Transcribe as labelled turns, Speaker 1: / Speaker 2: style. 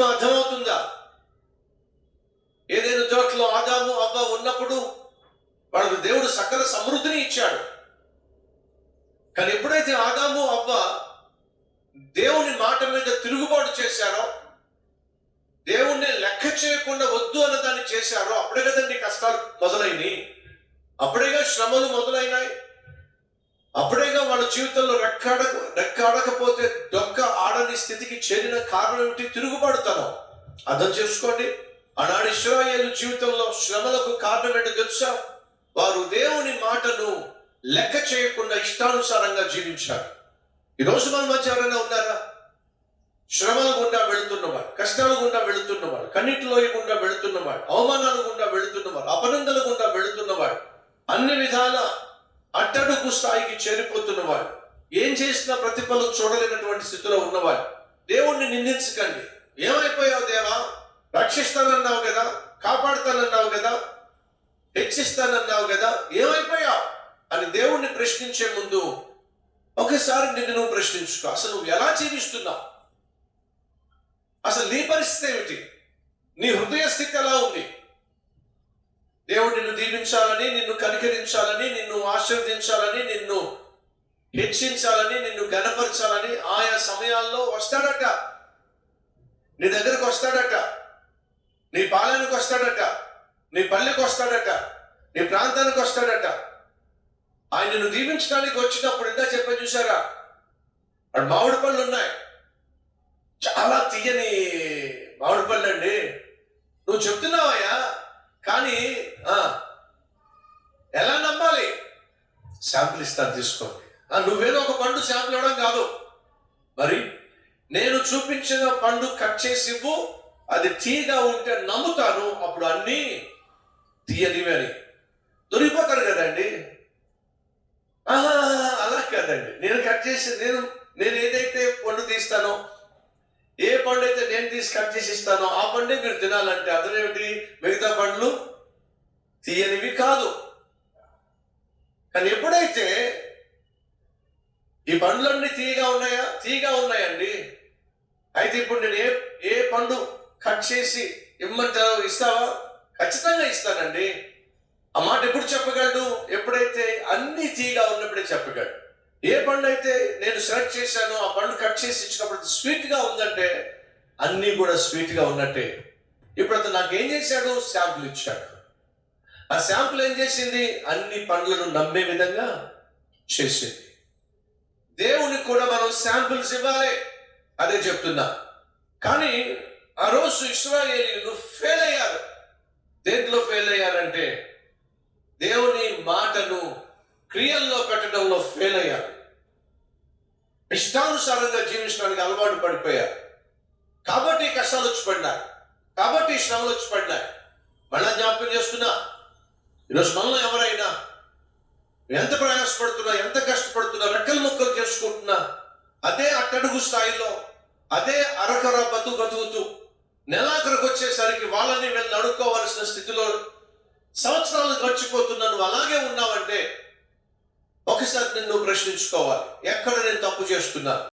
Speaker 1: శ్రమ అర్థమవుతుందా? ఏదైనా చోట్ల ఆదాము అవ్వ ఉన్నప్పుడు వాళ్ళకు దేవుడు సకల సమృద్ధిని ఇచ్చాడు. కానీ ఎప్పుడైతే ఆదాము అవ్వ దేవుని మాట మీద తిరుగుబాటు చేశారో దేవుణ్ణి లెక్క చేయకుండా వద్దు అన్న దాన్ని చేశారో అప్పుడే కదండి కష్టాలు మొదలైనవి అప్పుడేగా శ్రమలు మొదలైనాయి. అప్పుడేగా వాళ్ళ జీవితంలో రెక్కాడ రెక్కాడకపోతే డొక్క ఆడని స్థితికి చేరిన కారణం ఏమిటి? తిరుగుబడతాను అర్థం చేసుకోండి. ఆనాడు ఇస్రాయేల్ జీవితంలో శ్రమలకు కారణం ఏంటో తెలుసా? వారు దేవుని మాటను లెక్క చేయకుండా ఇష్టానుసారంగా జీవించారు. ఈ రోజు మన మధ్య ఎవరైనా ఉన్నారా? శ్రమల గుండా వెళుతున్నవాడు కష్టాల గుండా వెళుతున్నవాడు కన్నిటిలో గుండా వెళుతున్నవాడు అవమానాల గుండా వెళుతున్నవాడు అపనందల గుండా వెళుతున్నవాడు అన్ని విధాల అట్టడుగు స్థాయికి చేరిపోతున్నవాడు. ఏం చేసినా ప్రతిఫలం చూడలేనటువంటి స్థితిలో ఉన్నవాడు. దేవుణ్ణి నిందించకండి. ఏమైపోయావు దేవా? రక్షిస్తానన్నావు కదా? కాపాడుతానన్నావు కదా? హెచ్చిస్తానన్నావు కదా? ఏమైపోయావు? అని దేవుణ్ణి ప్రశ్నించే ముందు ఒకసారి నిన్ను నువ్వు ప్రశ్నించుకో. అసలు నువ్వు ఎలా జీవిస్తున్నావు? అసలు నీ పరిస్థితి ఏమిటి? నీ హృదయ స్థితి దేవుడు నిన్ను దీవించాలని నిన్ను కనికరించాలని నిన్ను ఆశీర్వదించాలని నిన్ను హెచ్చించాలని నిన్ను గణపరచాలని ఆయా సమయాల్లో వస్తాడట. నీ దగ్గరకు వస్తాడట. నీ పాలనకు వస్తాడట. నీ పల్లెకు వస్తాడట. నీ ప్రాంతానికి వస్తాడట. ఆయన నిన్ను దీవించడానికి వచ్చినప్పుడు ఇంకా చెప్ప చూసారా అక్కడ మామిడి పళ్ళు ఉన్నాయి. చాలా తీయని మామిడి పళ్ళు అండి. నువ్వు చెప్తున్నావయ్యా కానీ ఎలా నమ్మాలి? శాంపుల్ ఇస్తాను తీసుకోండి. నువ్వేదో ఒక పండు శాంపుల్ ఇవ్వడం కాదు. మరి నేను చూపించిన పండు కట్ చేసి ఇవ్వు అది తీగా ఉంటే నమ్ముతాను అప్పుడు అన్నీ తీయనివి అని. దొరికిపోతారు కదండి. ఆహా, అలా కాదండి. నేను కట్ చేసి నేను నేను ఏదైతే పండు తీస్తానో ఏ పండు అయితే నేను తీసి కట్ చేసి ఇస్తానో ఆ పండే మీరు తినాలంటే అర్థం ఏమిటి? మిగతా పండ్లు తీయనివి కాదు. కానీ ఎప్పుడైతే ఈ పండ్లన్నీ తీయగా ఉన్నాయా? తీయగా ఉన్నాయండి. అయితే ఇప్పుడు నేను ఏ ఏ పండు కట్ చేసి ఇమ్మంటావు ఇస్తావా? ఖచ్చితంగా ఇస్తానండి. ఆ మాట ఎప్పుడు చెప్పగలడు? ఎప్పుడైతే అన్ని తీగా ఉన్నప్పుడే చెప్పగలడు. ఏ పండు అయితే నేను సెలెక్ట్ చేశానో ఆ పండు కట్ చేసి ఇచ్చినప్పుడు స్వీట్గా ఉందంటే అన్నీ కూడా స్వీట్గా ఉన్నట్టే. ఇప్పుడు అతను నాకు ఏం చేశాడు? శాంపుల్ ఇచ్చాడు. ఆ శాంపుల్ ఏం చేసింది? అన్ని పండ్లను నమ్మే విధంగా చేసింది. దేవునికి కూడా మనం శాంపుల్స్ ఇవ్వాలి. అదే చెప్తున్నా. కానీ ఆ రోజు ఇస్రాయేలీలు ఫెయిల్ అయ్యారు. దేంట్లో ఫెయిల్ అయ్యారంటే దేవుని మాటను క్రియల్లో పెట్టడంలో ఫెయిల్ అయ్యారు. ఇష్టానుసారంగా జీవించడానికి అలవాటు పడిపోయారు. కాబట్టి కష్టాలు వచ్చి పడినాయి. కాబట్టి శ్రమలు వచ్చి పడినాయి. మళ్ళా జ్ఞాపకం చేస్తున్నా. ఈరోజు మనలో ఎవరైనా ఎంత ప్రయాసపడుతున్నా ఎంత కష్టపడుతున్నా రెక్కలు మొక్కలు చేసుకుంటున్నా అదే అట్టడుగు స్థాయిలో అదే అరకర బతు బతుకుతూ నెలాఖరకు వచ్చేసరికి వాళ్ళని వెళ్ళి అడుక్కోవాల్సిన స్థితిలో సంవత్సరాలు గడిచిపోతున్నా నువ్వు అలాగే ఉన్నావంటే ఒకసారి నిన్ను ప్రశ్నించుకోవాలి. ఎక్కడ నేను తప్పు చేస్తున్నా?